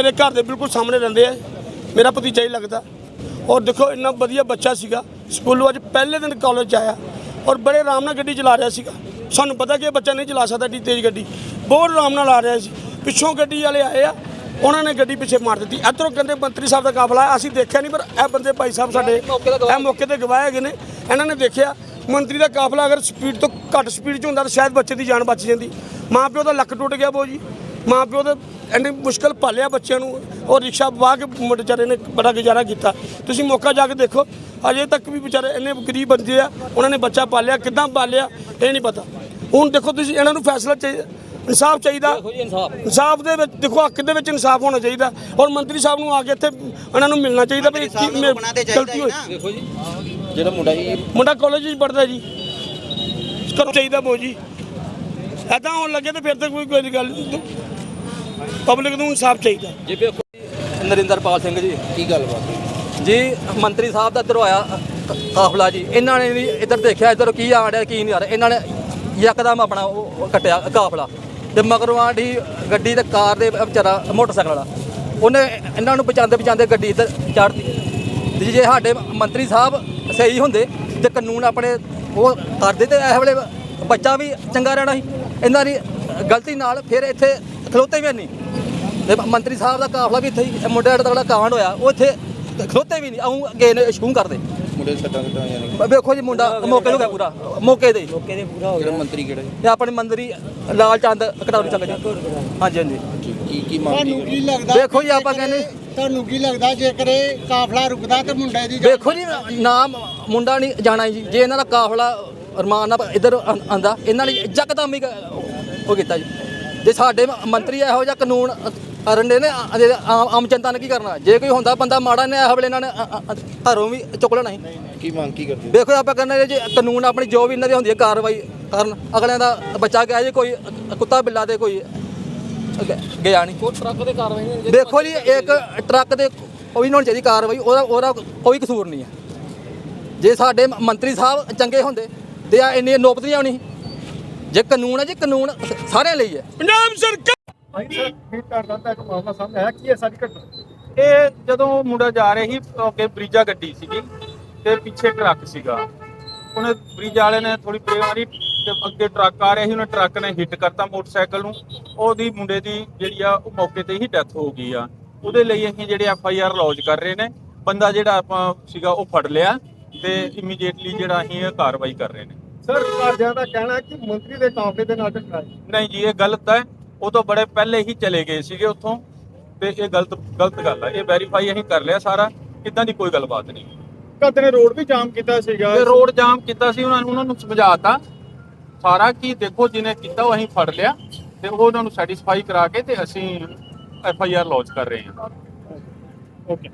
ਮੇਰੇ ਘਰ ਦੇ ਬਿਲਕੁਲ ਸਾਹਮਣੇ ਰਹਿੰਦੇ ਆ। ਮੇਰਾ ਭਤੀਜਾ ਹੀ ਲੱਗਦਾ। ਔਰ ਦੇਖੋ ਇੰਨਾ ਵਧੀਆ ਬੱਚਾ ਸੀਗਾ। ਸਕੂਲੋਂ ਅੱਜ ਪਹਿਲੇ ਦਿਨ ਕਾਲਜ ਆਇਆ। ਔਰ ਬੜੇ ਆਰਾਮ ਨਾਲ ਗੱਡੀ ਚਲਾ ਰਿਹਾ ਸੀਗਾ। ਸਾਨੂੰ ਪਤਾ ਕਿ ਇਹ ਬੱਚਾ ਨਹੀਂ ਚਲਾ ਸਕਦਾ ਏਡੀ ਤੇਜ਼ ਗੱਡੀ। ਬਹੁਤ ਆਰਾਮ ਨਾਲ ਆ ਰਿਹਾ ਸੀ। ਪਿੱਛੋਂ ਗੱਡੀ ਵਾਲੇ ਆਏ ਆ। ਉਹਨਾਂ ਨੇ ਗੱਡੀ ਪਿੱਛੇ ਮਾਰ ਦਿੱਤੀ। ਇੱਧਰੋਂ ਕਹਿੰਦੇ ਮੰਤਰੀ ਸਾਹਿਬ ਦਾ ਕਾਫਲਾ ਆਇਆ। ਅਸੀਂ ਦੇਖਿਆ ਨਹੀਂ ਪਰ ਇਹ ਬੰਦੇ ਭਾਈ ਸਾਹਿਬ ਸਾਡੇ ਇਹ ਮੌਕੇ ਤੇ ਗਵਾਹ ਹੈਗੇ ਨੇ। ਇਹਨਾਂ ਨੇ ਦੇਖਿਆ ਮੰਤਰੀ ਦਾ ਕਾਫਲਾ ਅਗਰ ਸਪੀਡ ਤੋਂ ਘੱਟ ਸਪੀਡ 'ਚ ਹੁੰਦਾ ਤਾਂ ਸ਼ਾਇਦ ਬੱਚੇ ਦੀ ਜਾਨ ਬਚ ਜਾਂਦੀ। ਮਾਂ ਪਿਓ ਦਾ ਲੱਕ ਟੁੱਟ ਗਿਆ ਬੋ ਜੀ। ਮਾਂ ਪਿਓ ਦਾ ਇੰਨੀ ਮੁਸ਼ਕਲ ਪਾਲਿਆ ਬੱਚਿਆਂ ਨੂੰ। ਉਹ ਰਿਕਸ਼ਾ ਵਾਹ ਕੇ ਮੁੰਡੇ ਵਿਚਾਰੇ ਨੇ ਬੜਾ ਗੁਜ਼ਾਰਾ ਕੀਤਾ। ਤੁਸੀਂ ਮੌਕਾ ਜਾ ਕੇ ਦੇਖੋ ਅਜੇ ਤੱਕ ਵੀ ਵਿਚਾਰੇ ਇੰਨੇ ਗਰੀਬ ਬੰਦੇ ਆ ਉਹਨਾਂ ਨੇ ਬੱਚਾ ਪਾਲਿਆ ਕਿੱਦਾਂ ਪਾਲਿਆ ਇਹ ਨਹੀਂ ਪਤਾ। ਹੁਣ ਦੇਖੋ ਤੁਸੀਂ ਇਹਨਾਂ ਨੂੰ ਫੈਸਲਾ ਚਾਹੀਦਾ ਇਨਸਾਫ ਚਾਹੀਦਾ। ਇਨਸਾਫ। ਦੇ ਵਿੱਚ ਦੇਖੋ ਹੱਕ ਦੇ ਵਿੱਚ ਇਨਸਾਫ ਹੋਣਾ ਚਾਹੀਦਾ। ਔਰ ਮੰਤਰੀ ਸਾਹਿਬ ਨੂੰ ਆ ਕੇ ਇੱਥੇ ਉਹਨਾਂ ਨੂੰ ਮਿਲਣਾ ਚਾਹੀਦਾ ਵੀ ਗਲਤੀ ਹੋਈ। ਨਾ। ਦੇਖੋ ਜੀ ਜਿਹੜਾ ਮੁੰਡਾ ਜੀ ਮੁੰਡਾ ਕਾਲਜ ਵਿੱਚ ਪੜਦਾ ਜੀ। ਕਰੋ ਚਾਹੀਦਾ ਬੋ ਜੀ। ਐਦਾਂ ਹੋਣ ਲੱਗੇ ਤੇ ਫਿਰ ਤੇ ਕੋਈ ਕੋਈ ਗੱਲ ਪਬਲਿਕ ਨੂੰ ਇਨਸਾਫ ਚਾਹੀਦਾ ਜੀ ਵੇਖੋ ਜੀ, ਨਰਿੰਦਰਪਾਲ ਸਿੰਘ ਜੀ। ਕੀ ਗੱਲਬਾਤ ਹੋਈ ਜੀ ਮੰਤਰੀ ਸਾਹਿਬ ਦਾ ਇੱਧਰੋਂ ਆਇਆ ਕਾਫਲਾ ਜੀ। ਇਹਨਾਂ ਨੇ ਵੀ ਇੱਧਰ ਦੇਖਿਆ ਇੱਧਰ ਕੀ ਆ ਰਿਹਾ ਕੀ ਨਹੀਂ ਆ ਰਿਹਾ। ਇਹਨਾਂ ਨੇ ਯਕਦਮ ਆਪਣਾ ਉਹ ਕੱਟਿਆ ਕਾਫਲਾ। ਤੇ ਮਗਰੋਂ ਆਂਢੀ ਗੱਡੀ ਤੇ ਕਾਰ ਦੇ ਵਿਚਾਰਾ ਮੋਟਰਸਾਈਕਲ ਵਾਲਾ। ਉਹਨੇ ਇਹਨਾਂ ਨੂੰ ਬਚਾਉਂਦੇ ਬਚਾਉਂਦੇ ਗੱਡੀ ਇੱਧਰ ਚੜ੍ਹਦੀ। ਤੇ ਜੇ ਸਾਡੇ ਮੰਤਰੀ ਸਾਹਿਬ ਸਹੀ ਹੁੰਦੇ ਤੇ ਕਾਨੂੰਨ ਆਪਣੇ ਉਹ ਕਰਦੇ ਤੇ ਇਹ ਵੇਲੇ ਬੱਚਾ ਵੀ ਚੰਗਾ ਰਹਿਣਾ ਸੀ। ਇਹਨਾਂ ਦੀ ਗਲਤੀ ਨਾਲ ਫਿਰ ਇੱਥੇ ਖਲੋਤੇ ਵੀ ਨਹੀਂ। ਤੇ ਮੰਤਰੀ ਸਾਹਿਬ ਦਾ ਕਾਫਲਾ ਵੀ ਇੱਥੇ ਹੀ ਮੁੰਡੇ ਦਾ ਜਿਹੜਾ ਕਾਂਡ ਹੋਇਆ ਉਹ ਇੱਥੇ ਖਲੋਤੇ ਵੀ ਨਹੀਂ ਆਉਂ ਅੱਗੇ ਨੇ ਸ਼ੂ ਕਰਦੇ। ਮੁੰਡੇ ਦੇ ਸੱਟਾਂ ਕਿੱਟਾਂ ਯਾਨੀ ਬ- ਵੇਖੋ ਜੀ ਮੁੰਡਾ ਮੌਕੇ ਹੋ ਗਿਆ ਪੂਰਾ ਮੌਕੇ ਦੇ। ਕਿਹੜਾ ਮੰਤਰੀ ਕਿਹੜਾ? ਤੇ ਆਪਣੇ ਮੰਤਰੀ ਲਾਲ ਚੰਦ ਕਟਾਰੂ ਚੱਲ ਜੀ। ਹਾਂਜੀ ਹਾਂਜੀ। ਕੀ ਕੀ ਤੁਹਾਨੂੰ ਕੀ ਲੱਗਦਾ ਵੇਖੋ ਜੀ ਆਪਾਂ ਕਹਿੰਦੇ- ਤੁਹਾਨੂੰ ਕੀ ਲੱਗਦਾ ਜੇਕਰ ਇਹ ਕਾਫਲਾ ਰੁਕਦਾ ਤੇ ਮੁੰਡੇ ਦੀ ਜਾਨ- ਵੇਖੋ ਜੀ ਨਾਮ ਮੁੰਡਾ ਨਹੀਂ ਜਾਣਾ ਜੀ। ਜੇ ਇਹਨਾਂ ਦਾ ਕਾਫਲਾ ਰਮਾਨ ਨਾਲ ਇੱਧਰ ਆਂਦਾ ਇਹਨਾਂ ਨੇ ਜਕਦਮ ਹੀ ਉਹ ਕੀਤਾ ਜੀ। ਜੇ ਸਾਡੇ ਮੰਤਰੀ ਇਹੋ ਜਿਹਾ ਕਾਨੂੰਨ ਅਰੰਡੇ ਨੇ ਆ- ਆਮ ਆਮ ਜਨਤਾ ਨੇ ਕੀ ਕਰਨਾ? ਜੇ ਕੋਈ ਹੁੰਦਾ ਬੰਦਾ ਮਾੜਾ ਨੇ ਇਹੋ ਵੇਲੇ ਇਹਨਾਂ ਨੇ ਅ- ਅ- ਅ- ਘਰੋਂ ਵੀ ਚੁੱਕ ਲੈਣਾ ਸੀ। ਕੀ ਮੰਗ ਕੀ ਕਰਦੇ ਵੇਖੋ ਆਪਾਂ ਕਹਿੰਦੇ ਜੇ ਕਾਨੂੰਨ ਆਪਣੀ ਜੋ ਵੀ ਇਹਨਾਂ ਦੀ ਹੁੰਦੀ ਹੈ ਕਾਰਵਾਈ ਕਰਨ। ਅਗਲਿਆਂ ਦਾ ਬੱਚਾ ਗਿਆ ਜੇ ਕੋਈ ਕੁੱਤਾ ਬਿੱਲਾ ਦੇ ਕੋਈ ਗ- ਗਿਆ ਨਹੀਂ। ਕੋਈ ਟਰੱਕ ਦੇ ਕਾਰਵਾਈ ਦੇਖੋ ਜੀ ਇੱਕ ਟਰੱਕ ਦੇ ਕੋਈ ਨਹੀਂ ਹੋਣੀ ਚਾਹੀਦੀ ਕਾਰਵਾਈ ਉਹਦਾ ਉਹਦਾ ਕੋਈ ਕਸੂਰ ਨਹੀਂ ਹੈ। ਜੇ ਸਾਡੇ ਮ- ਮੰਤਰੀ ਸਾਹਿਬ ਚੰਗੇ ਹੁੰਦੇ ਤੇ ਆ ਇੰਨੀ ਨੌਬਤ ਨਹੀਂ ਆਉਣੀ। ਜੇ ਕਾਨੂੰਨ ਹੈ ਜੀ ਕਾਨੂੰਨ ਸਾਰਿਆਂ ਲਈ ਹੈ। ਪੰਜਾਬ ਸਰਕਾਰ ਇਹ ਜਦੋਂ ਮੁੰਡਾ ਜਾ ਰਿਹਾ ਸੀ ਅੱਗੇ ਬਰੀਜਾ ਗੱਡੀ ਸੀਗੀ ਤੇ ਪਿੱਛੇ ਟਰੱਕ ਸੀਗਾ। ਉਹਨੇ ਬਰੀਜਾ ਵਾਲੇ ਨੇ ਥੋੜੀ ਤੇ ਅੱਗੇ ਟਰੱਕ ਆ ਰਿਹਾ ਸੀ ਉਹਨੇ ਟਰੱਕ ਨੇ ਹਿੱਟ ਕਰਤਾ ਮੋਟਰਸਾਈਕਲ ਨੂੰ। ਉਹਦੀ ਮੁੰਡੇ ਦੀ ਜਿਹੜੀ ਆ ਉਹ ਮੌਕੇ ਤੇ ਹੀ ਡੈਥ ਹੋ ਗਈ ਆ। ਉਹਦੇ ਲਈ ਅਸੀਂ ਜਿਹੜੇ ਐਫ ਆਈ ਆਰ ਲੌਂਚ ਕਰ ਰਹੇ ਨੇ ਬੰਦਾ ਜਿਹੜਾ ਆਪਾਂ ਸੀਗਾ ਉਹ ਫੜ ਲਿਆ ਤੇ ਇਮੀਡੀਏਟਲੀ ਜਿਹੜਾ ਅਸੀਂ ਇਹ ਕਾਰਵਾਈ ਕਰ ਰਹੇ ਨੇ। ਸਰ ਘਰਦਿਆਂ ਦਾ ਕਹਿਣਾ ਕਿ ਮੰਤਰੀ ਦੇ ਕਾਫਲੇ ਦੇ ਨਾਲ ਟਕਰਾਏ ਨਹੀਂ ਜੀ ਇਹ ਗਲਤ ਹੈ। ਉਹ ਤੋਂ ਬੜੇ ਪਹਿਲੇ ਹੀ ਚਲੇ ਗਏ ਸੀਗੇ ਉੱਥੋਂ ਤੇ ਇਹ ਗਲਤ ਗਲਤ ਗੱਲ ਹੈ ਇਹ ਵੈਰੀਫਾਈ ਅਸੀਂ ਕਰ ਲਿਆ ਸਾਰਾ ਇਦਾਂ ਦੀ ਕੋਈ ਗੱਲਬਾਤ ਨਹੀਂ। ਕਦ ਨੇ ਰੋਡ ਵੀ ਜਾਮ ਕੀਤਾ ਸੀਗਾ। ਤੇ ਰੋਡ ਜਾਮ ਕੀਤਾ ਸੀ ਉਹਨਾਂ ਨੂੰ ਉਹਨਾਂ ਨੂੰ ਸਮਝਾਤਾ। ਸਾਰਾ ਕੀ ਦੇਖੋ ਜਿਹਨੇ ਕੀਤਾ ਉਹ ਅਸੀਂ ਫੜ ਲਿਆ ਤੇ ਉਹ ਉਹਨਾਂ ਨੂੰ ਸੈਟੀਸਫਾਈ ਕਰਾ ਕੇ ਤੇ ਅਸੀਂ ਐਫ ਆਈ ਆਰ ਲੌਂਚ ਕਰ ਰਹੇ ਹਾਂ। ਓਕੇ